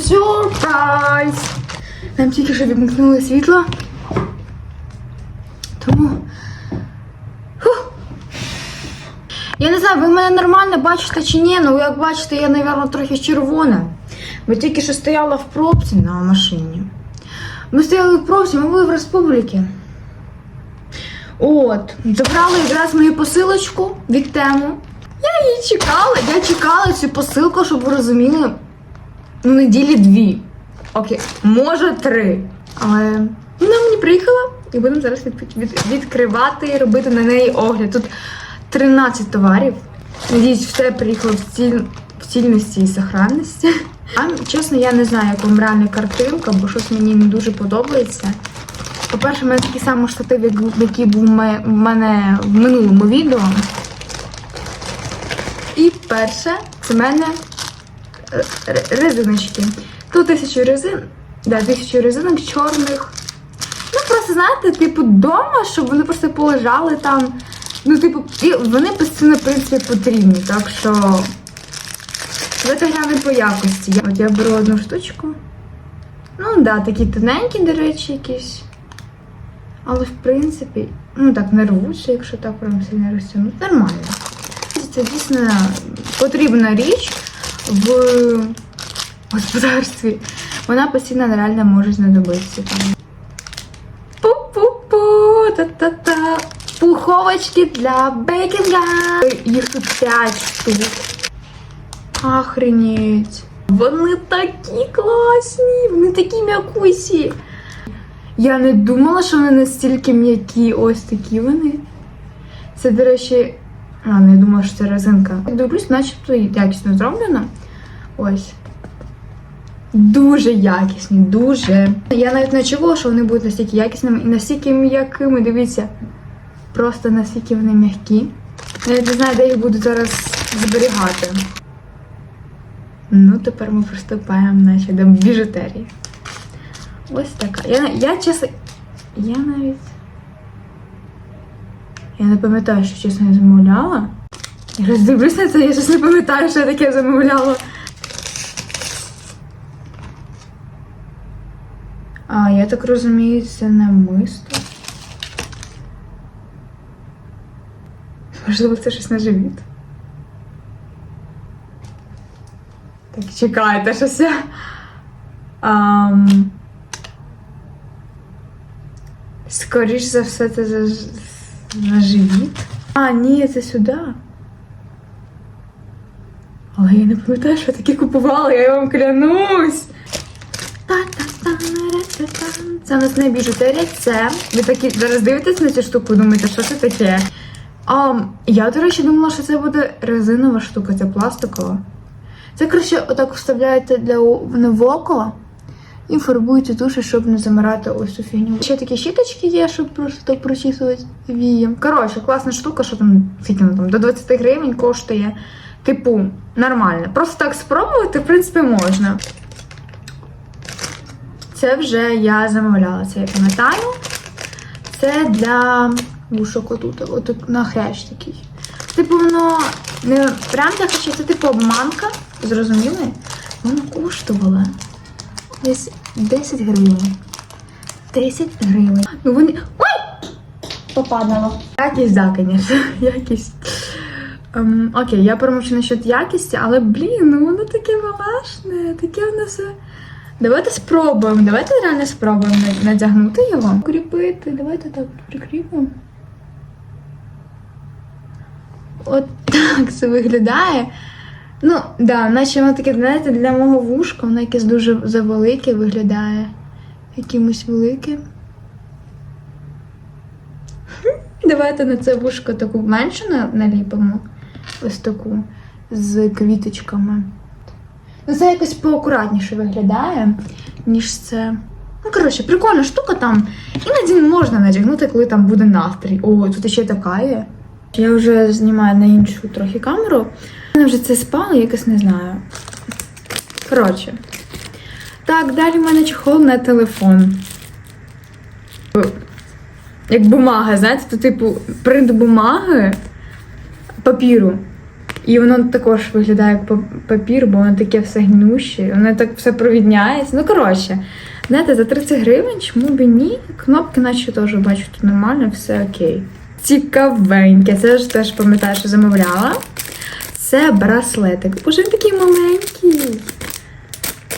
Сюрприз! Нам тільки що відмкнули світло. Тому. Фух. Я не знаю, ви мене нормально бачите чи ні, ну як бачите, я, мабуть, трохи червона. Бо тільки що стояла в пробці на машині. Ми стояли в пробці, ми були в республіці. От, забрали якраз мою посилочку від тему. Її чекала, я чекала цю посилку, щоб ви розуміли, ну, неділі дві. Окей, може три. Але вона мені приїхала і будемо зараз від, від, відкривати і робити на неї огляд. Тут 13 товарів. Надіюсь, все приїхало в, ціль, в цільності і сохранності. А, чесно, я не знаю, яка вам реальна картинка, бо щось мені не дуже подобається. По-перше, в мене такий самий штатив, який був в мене в минулому відео. Перше, це в мене е, резиночки. Тут тисячу резин, да, тисячу резинок чорних. Ну, просто знаєте, типу, вдома, щоб вони просто полежали там. Ну, типу, і вони постійно, в принципі, потрібні. Так що давайте глянемо по якості. От я беру одну штучку. Ну, да, такі тоненькі, до речі, якісь. Але в принципі, ну так не рвуться, якщо так прям сильно розтягнути. Нормально. Це дійсно потрібна річ в господарстві. Вона постійно реально може знадобитися. Пу-пу-пу, та-та-та. Пуховочки для бейкінга. Їх тут 5 штук. Охренеть. Вони такі класні, вони такі м'якусі. Я не думала, що вони настільки м'які. Ось такі вони. Це, до речі, а, не думала, що це резинка. Я Дивлюсь, начебто якісно зроблено. Ось. Дуже якісні, дуже. Я навіть не очікувала, що вони будуть настільки якісними і настільки м'якими. Дивіться. Просто настільки вони м'які. Я не знаю, де їх буду зараз зберігати. Ну, тепер ми приступаємо наче до біжутерії. Ось така. Я, я чесно. Я навіть. Я не пам'ятаю, що чесно я замовляла. Я щось дивлюсь на це, я щось не пам'ятаю, що я таке замовляла. А, я так розумію, це намисто. Можливо, це щось на живіт. Так, чекайте, щось. Ам... Скоріш за все, це за, на живіт. А, ні, це сюди. Але я не пам'ятаю, що я таке купувала, я вам клянусь. Це у нас не біжутерія, це. Ви такі зараз дивитесь на цю штуку, думаєте, що це таке? А, я, до речі, думала, що це буде резинова штука, це пластикова. Це, коротше, отак вставляєте для в око і фарбуєте туші, щоб не замирати ось цю фігню. Ще такі щіточки є, щоб просто прочісувати вієм. Коротше, класна штука, що там скільки там до 20 гривень коштує. Типу, нормально. Просто так спробувати, в принципі, можна. Це вже я замовляла, це я пам'ятаю. Це для вушок отут, отут на хрящ такий. Типу, воно не прям так, що це типу обманка, зрозуміли? Воно коштувало десь 10 гривень. 10 гривень. Ну вони. Ой! Попадало. Якість, да, звісно. Якість. Ем, окей, я промовчу насчет якісті, але блін, ну воно таке малашне, таке воно все. Давайте спробуємо. Давайте реально спробуємо надягнути його. Кріпити. Давайте так прикріпимо. От так це виглядає. Ну, да, наче воно таке, знаєте, для мого вушка, воно якесь дуже завелике виглядає. Якимось великим. Давайте на це вушко таку меншу наліпимо. Ось таку з квіточками. Ну, це якось поакуратніше виглядає, ніж це. Ну, коротше, прикольна штука там. Іноді можна надягнути, коли там буде настрій. О, тут ще така є. Я вже знімаю на іншу трохи камеру. Мене вже це спало, якось не знаю. Коротше. Так, далі в мене чехол на телефон. Як бумага, знаєте, то типу принт бумаги, папіру. І воно також виглядає як папір, бо воно таке все гнюще, воно так все провідняється. Ну, коротше, знаєте, за 30 гривень, чому б і ні? Кнопки, наче теж бачу, тут нормально, все окей. Цікавеньке, це ж теж пам'ятаю, що замовляла. Це браслетик. Боже, він такий маленький.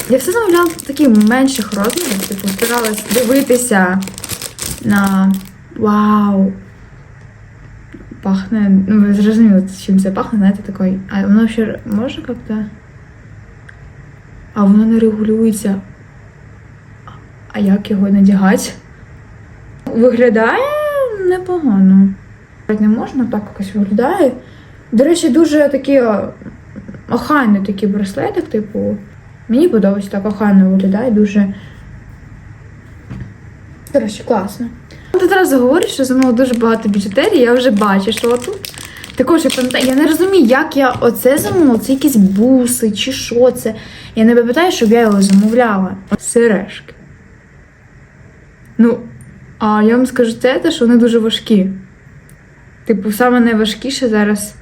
Я все замовляла таких менших розмірах, типу, старалась дивитися на вау. Пахне, ну ви зрозуміли, чим це пахне, знаєте, такий. А воно ще може як-то. А воно не регулюється. А як його надягати? Виглядає непогано. Не можна так якось виглядає. До речі, дуже такий о, охайний такий браслетик, типу. Мені подобається так охайно виглядає, дуже. Коротше, класно. Ти одразу говориш, що замовила дуже багато біжутерії, я вже бачу, що тут. Також я пам'ятаю, я не розумію, як я оце замовила, це якісь буси чи що це. Я не пам'ятаю, щоб я його замовляла. Сережки. Ну, а я вам скажу це, те, що вони дуже важкі. Типу, саме найважкіше зараз,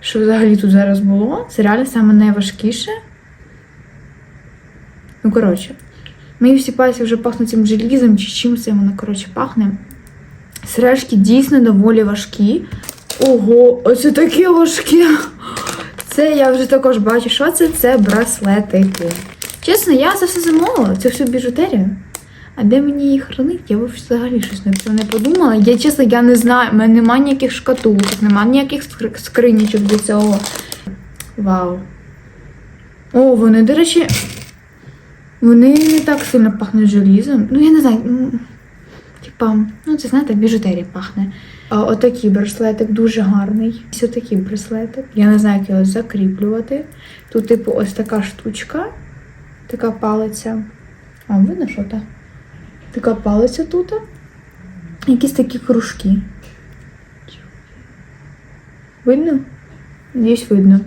що взагалі тут зараз було, це реально саме найважкіше. Ну, коротше, мої всі пальці вже пахнуть цим желізом чи чим це воно, коротше, пахне. Сережки дійсно доволі важкі. Ого, оце таке важке. Це я вже також бачу, що це? Це браслетики. Чесно, я це все замовила, це всю біжутерію. А де мені її хранити? Я взагалі щось на цього не подумала. Я чесно, я не знаю. У мене немає ніяких шкатулок, немає ніяких скринічок до цього. Вау. О, вони, до речі, вони не так сильно пахнуть желізом. Ну, я не знаю. Типа, ну це знаєте, біжутерія пахне. А, отакий браслетик дуже гарний. Ось отакий браслетик. Я не знаю, як його закріплювати. Тут, типу, ось така штучка, така палиця. А, видно, що так? Така палиця тут. Якісь такі кружки. Видно? Надіюсь, видно.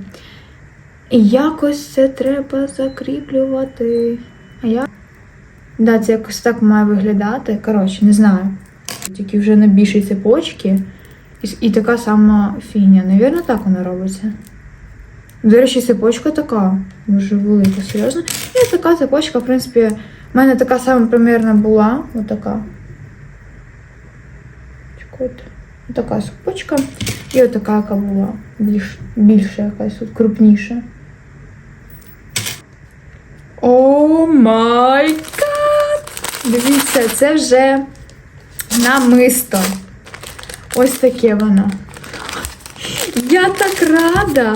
І якось це треба закріплювати. А я. Да, це якось так має виглядати. Коротше, не знаю. Тільки вже на більшій цепочці. І, така сама фігня. Навірно, так вона робиться. До речі, цепочка така. Дуже велика, серйозно. І така цепочка, в принципі, в мене така сама примірна була. Отака. Чекайте. Така цепочка. І отака, яка була. Більш, більша якась, от крупніша. О май гад! Дивіться, це вже намисто. Ось таке воно. Я так рада.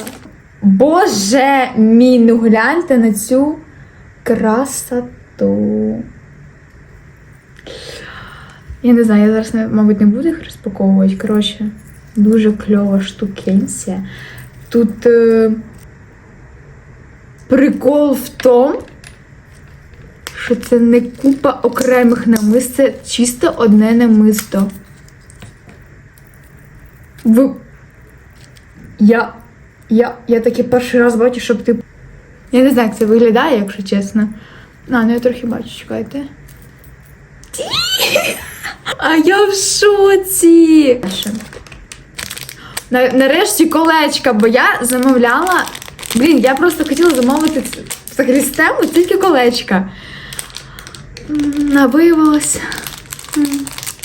Боже мій, ну гляньте на цю красоту. Я не знаю, я зараз, мабуть, не буду їх розпаковувати. Коротше, дуже кльова штукенція. Тут е, прикол в тому, що це не купа окремих намист, це чисто одне намисто. Ви... Я, я, я таки перший раз бачу, щоб ти. Я не знаю, як це виглядає, якщо чесно. А, ну я трохи бачу, чекайте. А я в шоці! Нарешті колечка, бо я замовляла. Блін, я просто хотіла замовити взагалі з тему тільки колечка. М,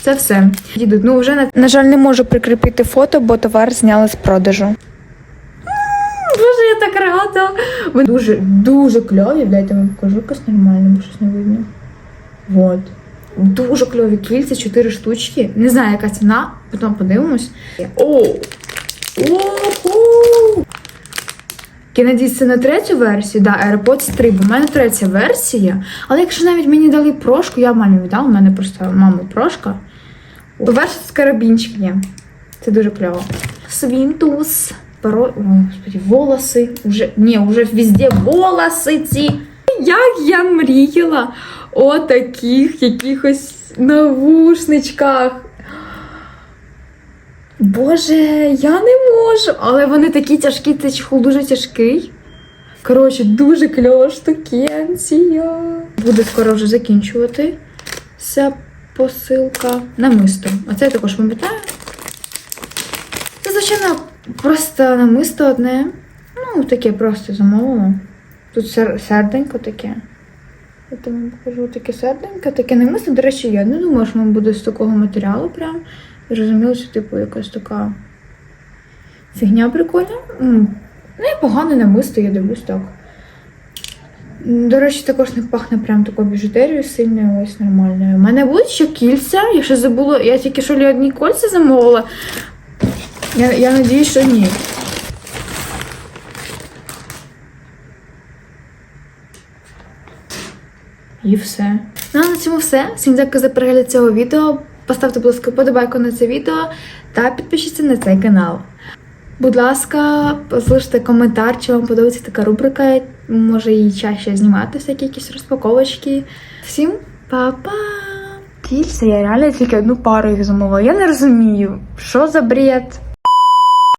Це все. Діду, ну вже на жаль, не можу прикріпити фото, бо товар зняли з продажу. Боже, я так рада. Вони дуже, дуже кльові. Дайте вам покажу якось нормально, бо щось не видно. Вот. Дуже кльові кільця, 4 штучки. Не знаю, яка ціна, потім подивимось. О! Ого! Я надіюсь, це на третю версію, да, AirPods 3, бо в мене третя версія. Але якщо навіть мені дали прошку, я мамі віддала, у мене просто мама прошка. Версія з карабінчик є. Це дуже кльово. Свінтус. Паро... О, господи, волоси. Уже... Ні, вже везде волоси ці. Як я мріяла о таких якихось навушничках. Боже, я не можу. Але вони такі тяжкі, цей чехол дуже тяжкий. Коротше, дуже кльова штукенція. Буде скоро вже закінчувати ця посилка намисто. А це я також пам'ятаю. Це, звичайно, Просто намисто одне. Ну, таке просто замовила. Тут серденько таке. Я тобі покажу таке серденько, таке намисто. До речі, я не думала, що воно буде з такого матеріалу прям. Зрозуміло, що типу якась така фігня прикольна. М, Непогане намисто, я дивлюсь так. До речі, також не пахне прям такою біжутерією сильною, ось нормальною. У мене будуть ще кільця. Я ще забула, я тільки що одні кольця замовила. Я, я надіюсь, що ні. І все. Ну, а на цьому все. Всім дякую за перегляд цього відео. Поставте, будь ласка, подобайку на це відео та підпишіться на цей канал. Будь ласка, залиште коментар, чи вам подобається така рубрика. Може її чаще знімати, всякі якісь розпаковочки. Всім па-па! Кільця, я реально тільки одну пару їх замовила. Я не розумію, що за бред.